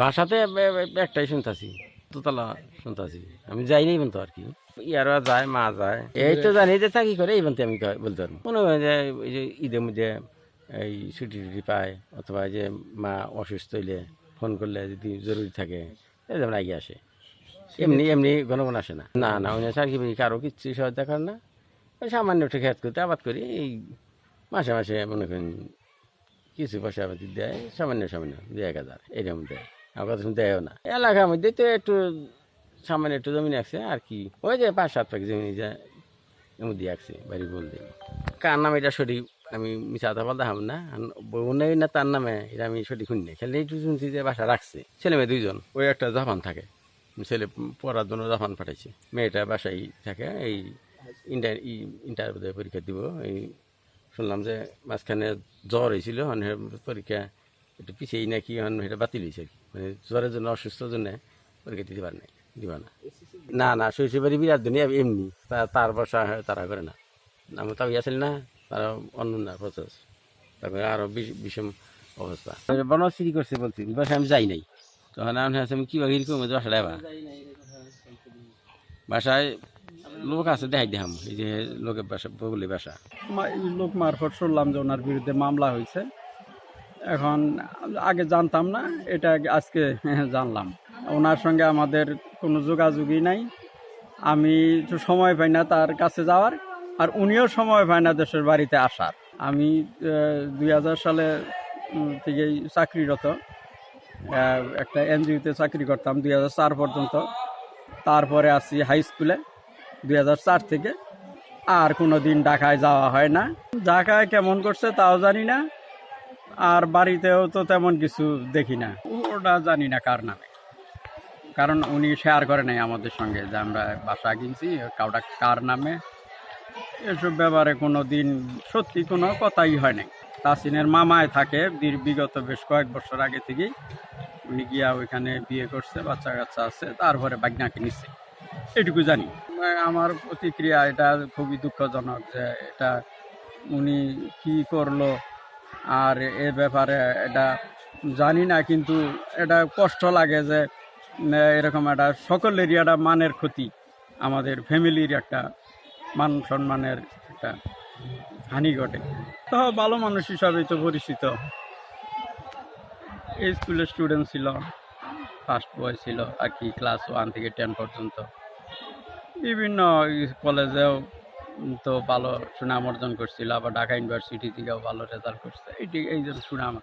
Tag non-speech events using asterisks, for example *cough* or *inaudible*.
বাসাতে একটাই শুনতেছি, দোতলা শুনতেছি। আমি যাই নাই বলতো আর কি। ইয়ারা যায়, মা যায়। এই তো জানি যে চাকরি করে, এই বলতে আমি বলতে পারব। মনে হয় যে ঈদের মধ্যে এই ছুটি টুটি পায় অথবা যে মা অসুস্থ হইলে ফোন করলে যদি জরুরি থাকে যেমন আগে আসে। এমনি এমনি ঘন ঘন আসে না। না না উনি চাকরি বাকরি কারও কিচ্ছু সহায়তা করেন না। সামান্য একটু খেত করতে আবাদ করি এই মাসে মাসে মনে করেন কিছু পয়সা পাতি দেয় সামান্য সামান্য দু এক হাজার এরকম দেয়। আমার কথা শুনতে দেয়ও না। এলাকার মধ্যে তো একটু সামান্য একটু জমি আছে আর কি। ওই যে পাঁচ সাত পাখি জমি যা এমন দিয়ে আছে বাড়ি বলতে। কার নাম এটা সঠিক? আমি মিশা কথা বলতে হাম না। বউনেই না তার নামে এটা আমি সঠিক শুনি খেলে একটু শুনছি যে বাসা রাখছে। ছেলে মেয়ে দুইজন। ওই একটা জাপান থাকে। ছেলে পড়ার জন্য জাপান পাঠাইছে। মেয়েটা বাসায় থাকে। এই ইন্টার ইন্টার বোধহয় পরীক্ষা দিব। এই শুনলাম যে মাঝখানে জ্বর হয়েছিল। মানে পরীক্ষা একটু পিছিয়ে নাকি এটা বাতিল হয়েছে। আর কি মানে জ্বরের জন্য অসুস্থ জন্য পরীক্ষা দিতে পারে নাই। দিবা না। না না শৈশব বাড়ি বিরাট দুনিয়া, এমনি। তার বসা তারা করে না। আমি তাও আসল না। তারা অন্য না প্রসেস তারপরে আরও বিষ- বিষম অবস্থা। বনশ্রী করছে বলছি বাসায় আমি যাই নাই। তখন আমি ভাবছি আমি কীভাবে এরকম বাসাটা এবার বাসায় লোক আছে দেখাই দেখাম। এই যে লোকের বাসা বগুলি বাসা। লোক মারফত শুনলাম যে ওনার বিরুদ্ধে মামলা হয়েছে। এখন আগে জানতাম না এটা আজকে *laughs* জানলাম। ওনার সঙ্গে আমাদের কোনো যোগাযোগই নাই। আমি তো সময় পাই না তার কাছে যাওয়ার। আর উনিও সময় পায় না দেশের বাড়িতে আসার। আমি দুই হাজার সালে থেকেই চাকরিরত। একটা এনজিওতে চাকরি করতাম দুই হাজার চার পর্যন্ত। তারপরে আসি হাই স্কুলে দুই হাজার চার থেকে। আর কোনো দিন ঢাকায় যাওয়া হয় না। ঢাকায় কেমন করছে তাও জানি না। আর বাড়িতেও তো তেমন কিছু দেখি না। ওটা জানি না কার নামে। কারণ উনি শেয়ার করে নাই আমাদের সঙ্গে যে আমরা বাসা কিনছি, কাউটা কার নামে। এসব ব্যাপারে কোনো দিন সত্যি কোনো কথাই হয় নাই। তাসিনের মামায় থাকে বিগত বেশ কয়েক বছর আগে থেকেই উনি গিয়া ওইখানে বিয়ে করছে, বাচ্চা কাচ্চা আছে, তারপরে বাগনাকে নিচ্ছে এটুকু জানি। আমার প্রতিক্রিয়া এটা খুবই দুঃখজনক যে এটা উনি কি করল আর এ ব্যাপারে এটা জানি না, কিন্তু এটা কষ্ট লাগে যে এরকম একটা সকলেরই একটা মানের ক্ষতি, আমাদের ফ্যামিলির একটা মান সম্মানের একটা হানি ঘটে। তো ভালো মানুষ হিসাবেই তো পরিচিত। এই স্কুলের স্টুডেন্ট ছিল ফার্স্ট বয় ছিল আর কি ক্লাস ওয়ান থেকে টেন পর্যন্ত। বিভিন্ন কলেজেও তো ভালো সুনাম অর্জন করছিল, আবার ঢাকা ইউনিভার্সিটি থেকেও ভালো রেজাল্ট করছে। এইটি এই জন্য সুনাম